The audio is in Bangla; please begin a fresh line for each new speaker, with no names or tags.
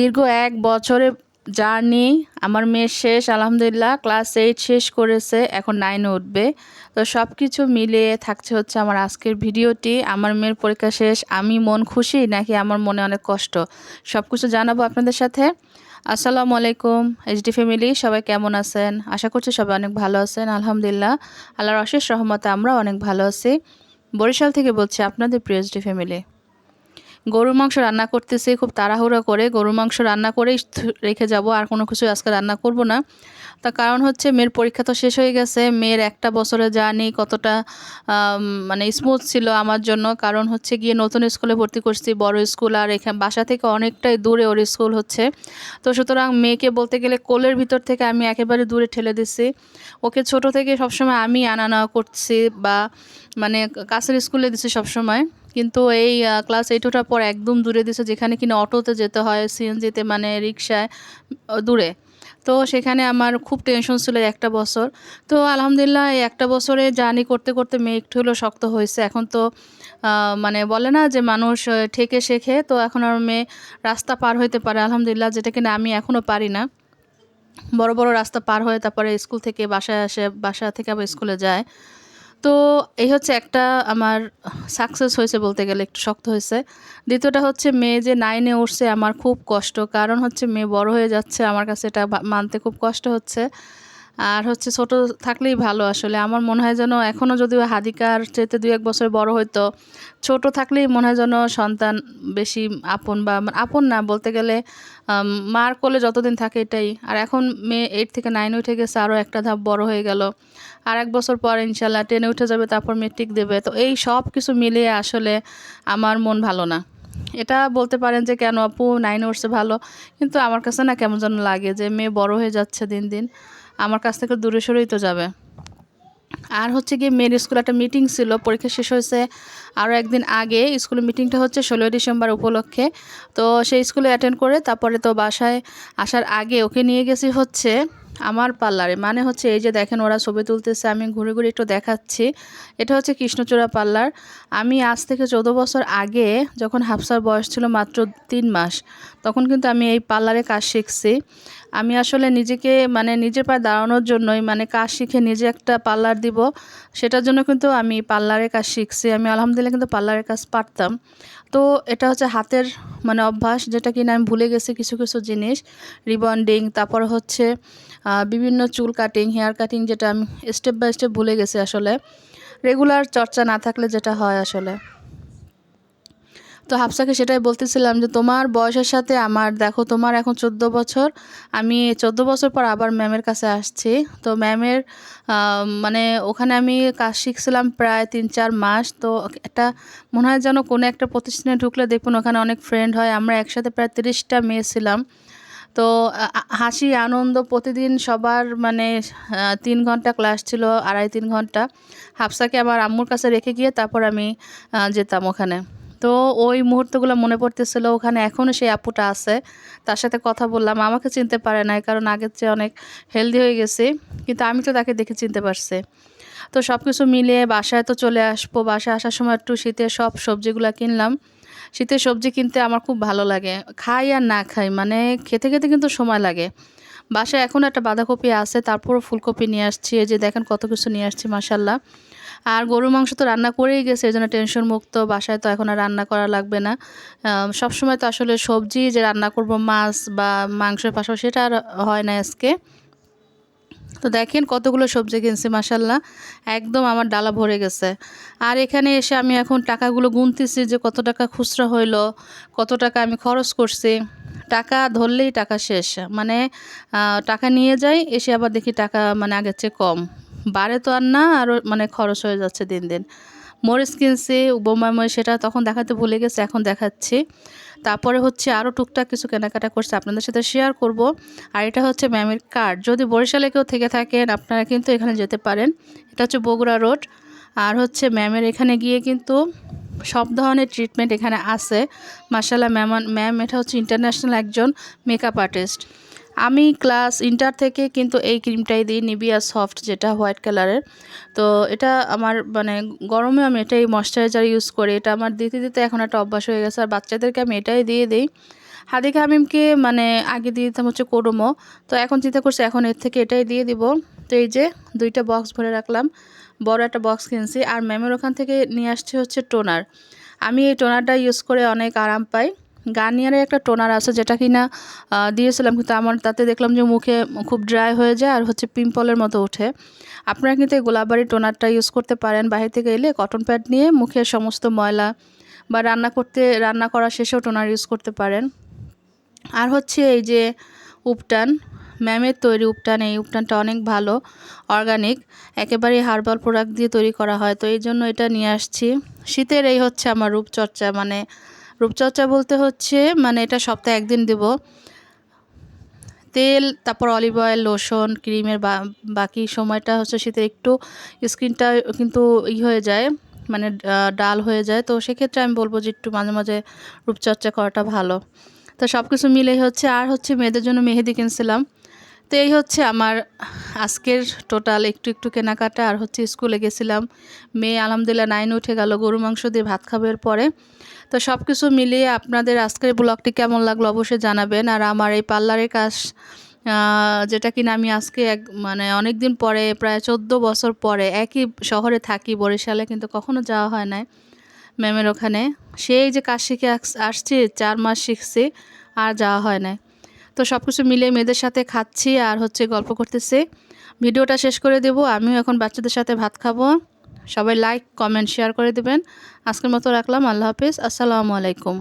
দীর্ঘ এক বছরে জার্নি, আমার মেয়ের শেষ, আলহামদুলিল্লাহ। ক্লাস এইট শেষ করেছে, এখন নাইনে উঠবে। তো সব কিছু মিলিয়ে থাকছে হচ্ছে আমার আজকের ভিডিওটি। আমার মেয়ের পরীক্ষা শেষ, আমি মন খুশি নাকি আমার মনে অনেক কষ্ট? সব কিছু জানাব আপনাদের সাথে। আসসালামু আলাইকুম এইচডি ফ্যামিলি সবাই কেমন আছেন? আশা করছি সবাই অনেক ভালো আছেন, আলহামদুলিল্লাহ। আল্লাহর অশেষ রহমতে আমরা অনেক ভালো আছি। বরিশাল থেকে বলছি আপনাদের প্রিয় এইচডি ফ্যামিলি গরুর মাংস রান্না করতেছি, খুব তাড়াহুড়ো করে গরুর মাংস রান্না করেই রেখে যাব, আর কোনো কিছু আজকে রান্না করব না। তার কারণ হচ্ছে মেয়ের পরীক্ষা তো শেষ হয়ে গেছে। মেয়ের একটা বছরে জার্নি কতটা মানে স্মুথ ছিল আমার জন্য। কারণ হচ্ছে গিয়ে নতুন স্কুলে ভর্তি করছি, বড় স্কুল আর এখানে, বাসা থেকে অনেকটাই দূরে ওর স্কুল হচ্ছে। তো সুতরাং মেয়েকে বলতে গেলে কোলের ভিতর থেকে আমি একেবারে দূরে ঠেলে দিছি। ওকে ছোট থেকে সবসময় আমি আনা নেওয়া করছি বা মানে কাছের স্কুলে দিছি সবসময়। কিন্তু এই ক্লাস এইট ওঠার পর একদম দূরে দিছে, যেখানে কিনা অটোতে যেতে হয়, সিএনজিতে মানে রিক্সায় দূরে। তো সেখানে আমার খুব টেনশন ছিল একটা বছর। তো আলহামদুলিল্লাহ এই একটা বছরে জার্নি করতে করতে মেয়ে একটু হলেও শক্ত হয়েছে। এখন তো মানে বলে না যে মানুষ ঠেকে শেখে, তো এখন আর মেয়ে রাস্তা পার হইতে পারে। আলহামদুলিল্লাহ যেটা কিনা আমি এখনও পারি না। বড় বড় রাস্তা পার হয়ে তারপরে স্কুল থেকে বাসায় আসে, বাসা থেকে আবার স্কুলে যায়। তো এই হচ্ছে একটা আমার সাকসেস হয়েছে বলতে গেলে, একটু শক্ত হয়েছে। দ্বিতীয়টা হচ্ছে মেয়ে যে নাইনে উঠছে আমার খুব কষ্ট, কারণ হচ্ছে মেয়ে বড় হয়ে যাচ্ছে, আমার কাছে এটা মানতে খুব কষ্ট হচ্ছে। আর হচ্ছে ছোট থাকলেই ভালো আসলে। আমার মনে হয় যেন এখনও যদিও হাদিকার চেতে দুই এক বছর বড় হইতো, ছোট থাকলেই মনে হয় যেন সন্তান বেশি আপন বা মানে আপন না বলতে গেলে মার কোলে যতদিন থাকে এটাই। আর এখন মেয়ে এইট থেকে নাইন উঠে গেছে আরও একটা ধাপ বড় হয়ে গেল। আর এক বছর পর ইনশাল্লাহ টেনে উঠে যাবে, তারপর মেট্রিক দেবে। তো এই সব কিছু মিলিয়ে আসলে আমার মন ভালো না। এটা বলতে পারেন যে কেন আপু নাইন উঠছে ভালো, কিন্তু আমার কাছে না কেমন যেন লাগে যে মেয়ে বড় হয়ে যাচ্ছে দিন দিন। আমার কাছ থেকে দূরে সরেই তো যাবে। আর হচ্ছে গিয়ে মেয়ের স্কুলে একটা মিটিং ছিল, পরীক্ষা শেষ হয়েছে আরও একদিন আগে। স্কুলের মিটিংটা হচ্ছে ষোলোই ডিসেম্বর উপলক্ষে। তো সেই স্কুলে অ্যাটেন্ড করে তারপরে তো বাসায় আসার আগে ওকে নিয়ে গেছি হচ্ছে আমার পার্লারে। মানে হচ্ছে এই যে দেখেন ওরা ছবি তুলতেছে, আমি ঘুরে ঘুরে একটু দেখাচ্ছি। এটা হচ্ছে কৃষ্ণচূড়া পার্লার। আমি আজ থেকে চৌদ্দ বছর আগে যখন হাফসার বয়স ছিল মাত্র তিন মাস, তখন কিন্তু আমি এই পার্লারে কাজ শিখছি। আমি আসলে নিজেকে মানে নিজের পায়ে দাঁড়ানোর জন্যই মানে কাজ শিখে নিজে একটা পার্লার দিব, সেটার জন্য কিন্তু আমি পার্লারে কাজ শিখছি। আমি আলহামদুলিল্লাহ কিন্তু পার্লারের কাজ পারতাম। তো এটা হচ্ছে হাতের মানে অভ্যাস, যেটা কিনা আমি ভুলে গেছি কিছু কিছু জিনিস। রিবন্ডিং তারপর হচ্ছে বিভিন্ন চুল কাটিং হেয়ার কাটিং যেটা আমি স্টেপ বাই স্টেপ ভুলে গেছি আসলে। রেগুলার চর্চা না থাকলে যেটা হয় আসলে। তো হাফসাকে সেটাই বলতেছিলাম যে, তোমার বয়সের সাথে আমার, দেখো তোমার এখন চোদ্দ বছর। আমি চোদ্দ বছর পর আবার ম্যামের কাছে আসছি। তো ম্যামের মানে ওখানে আমি কাজ শিখছিলাম প্রায় তিন চার মাস। তো একটা, মনে হয় যেন কোনো একটা প্রতিষ্ঠানে ঢুকলে দেখুন ওখানে অনেক ফ্রেন্ড হয়। আমরা একসাথে প্রায় তিরিশটা মেয়ে ছিলাম। তো হাসি, আনন্দ প্রতিদিন সবার মানে তিন ঘণ্টা ক্লাস ছিল, আড়াই তিন ঘণ্টা। হাফসাকে আমার আম্মুর কাছে রেখে গিয়ে তারপর আমি যেতাম ওখানে। তো ওই মুহূর্তগুলো মনে পড়তেছিল, ওখানে এখনও সেই আপুটা আছে, তার সাথে কথা বললাম। আমাকে চিনতে পারে নাই, কারণ আগের চেয়ে অনেক হেলদি হয়ে গেছে, কিন্তু আমি তো তাকে দেখে চিনতে পারছি। তো সব কিছু মিলিয়ে বাসায় তো চলে আসব, বাসায় আসার সময় একটু শীতের সব সবজিগুলো কিনলাম। শীতের সবজি কিনতে আমার খুব ভালো লাগে, খাই আর না খাই মানে খেতে খেতে কিন্তু সময় লাগে। বাসায় এখন একটা বাঁধাকপি আছে তারপর ফুলকপি নিয়ে আসছি, এই যে দেখেন কত কিছু নিয়ে আসছি মাসাল্লাহ আর গরুর মাংস তো রান্না করেই গেছে, এই জন্য টেনশন মুক্ত, বাসায় তো এখন আর রান্না করা লাগবে না। সব সময় তো আসলে সবজি যে রান্না করব, মাছ বা মাংসের পাশাপাশি সেটা আর হয় না আজকে। তো দেখেন কতগুলো সবজি কিনছি মাসাল্লাহ একদম আমার ডালা ভরে গেছে। আর এখানে এসে আমি এখন টাকাগুলো গুনতেছি যে কত টাকা খুচরা হইল, কত টাকা আমি খরচ করছি। টাকা ধরলেই টাকা শেষ। মানে টাকা নিয়ে যাই, এসে আবার দেখি টাকা মানে আগের চেয়ে কম। বাড়ে তো আর না, আরও মানে খরচ হয়ে যাচ্ছে দিন দিন। মরিচ কিনছি বোমা মরিচ, সেটা তখন দেখাতে ভুলে গেছে, এখন দেখাচ্ছি। তারপরে হচ্ছে আরও টুকটাক কিছু কেনাকাটা করছে, আপনাদের সাথে শেয়ার করব। আর এটা হচ্ছে ম্যামের কার্ড যদি বরিশালে কেউ থেকে থাকেন, আপনারা কিন্তু এখানে যেতে পারেন। এটা হচ্ছে বগুড়া রোড আর হচ্ছে ম্যামের এখানে গিয়ে কিন্তু সব ধরনের ট্রিটমেন্ট এখানে আছে। মার্শাল্লাহ ম্যাম ম্যাম, এটা হচ্ছে ইন্টারন্যাশনাল একজন মেকআপ আর্টিস্ট আমি ক্লাস ইন্টার থেকে কিন্তু এই ক্রিমটাই দিই নিবিয়া সফট যেটা হোয়াইট কালারের। তো এটা আমার মানে গরমে আমি এটাই ময়শ্চারাইজার ইউজ করি। এটা আমার দিতে দিতে এখন একটা অভ্যাস হয়ে গেছে। আর বাচ্চাদেরকে আমি এটাই দিয়ে দিই। হাদিকা হামিমকে মানে আগে দিয়ে দিতাম হচ্ছে কোডোমো। তো এখন চিন্তা করছি এখন এর থেকে এটাই দিয়ে দিব। তো এই যে দুইটা বক্স ভরে রাখলাম। বড় একটা বক্স কিনছি। আর ম্যামের ওখান থেকে নিয়ে আসছে হচ্ছে টোনার। আমি এই টোনারটা ইউজ করে অনেক আরাম পাই। গার্নিয়ারের একটা টোনার আছে যেটা কিনা দিয়েছিলাম কিন্তু আমার তাতে দেখলাম যে মুখে খুব ড্রাই হয়ে যায় আর হচ্ছে পিম্পলের মতো ওঠে। আপনারা কিন্তু এই গোলাপবাড়ি টোনারটা ইউজ করতে পারেন। বাইরে থেকে এলে কটন প্যাড নিয়ে মুখের সমস্ত ময়লা বা রান্না করতে, রান্না করা শেষেও টোনার ইউজ করতে পারেন। আর হচ্ছে এই যে উপটান, ম্যামের তৈরি উপটান, এই উপটানটা অনেক ভালো অর্গানিক একেবারে হার্বাল প্রোডাক্ট দিয়ে তৈরি করা হয়। তো এই জন্য এটা নিয়ে আসছি। শীতের এই হচ্ছে আমার রূপচর্চা মানে রূপচর্চা বলতে হচ্ছে মানে এটা সপ্তাহে একদিন দেব। তেল, তারপর অলিভ অয়েল লোশন ক্রিমের বাকি সময়টা হচ্ছে শীতে একটু স্কিনটা কিন্তু ই হয়ে যায় মানে ডাল হয়ে যায়। তো সেক্ষেত্রে আমি বলব যে একটু মাঝে মাঝে রূপচর্চা করাটা ভালো। তো সব কিছু মিলেই হচ্ছে, আর হচ্ছে মেয়েদের জন্য মেহেদি কিনছিলাম। তো এই হচ্ছে আমার আজকের টোটাল একটু একটু কেনাকাটা। আর হচ্ছে স্কুলে গেছিলাম, মেয়ে আলহামদুলিল্লাহ নাইন উঠে গেল, গরু মাংস দিয়ে ভাত খাবার পরে। তো সব কিছু মিলিয়ে আপনাদের আজকের ব্লগটি কেমন লাগল অবশ্যই জানাবেন। আর আমার এই পার্লারের কাজ যেটা কিনা আমি আজকে এক মানে অনেক দিন পরে, প্রায় চোদ্দ বছর পরে একই শহরে থাকি, বরিশালে, কিন্তু কখনো যাওয়া হয় নাই ম্যামের ওখানে। সেই যে কাজ শিখে আসছি, চার মাস শিখছি, আর যাওয়া হয় না তো সব কিছু মিলে মেয়েদের সাথে খাচ্ছি আর হচ্ছে গল্প করতেছি। ভিডিওটা শেষ করে দেব, আমিও এখন বাচ্চাদের সাথে ভাত খাব। সবাই লাইক কমেন্ট শেয়ার করে দেবেন। আজকের মতো রাখলাম, আল্লাহ হাফিজ, আসসালামু আলাইকুম।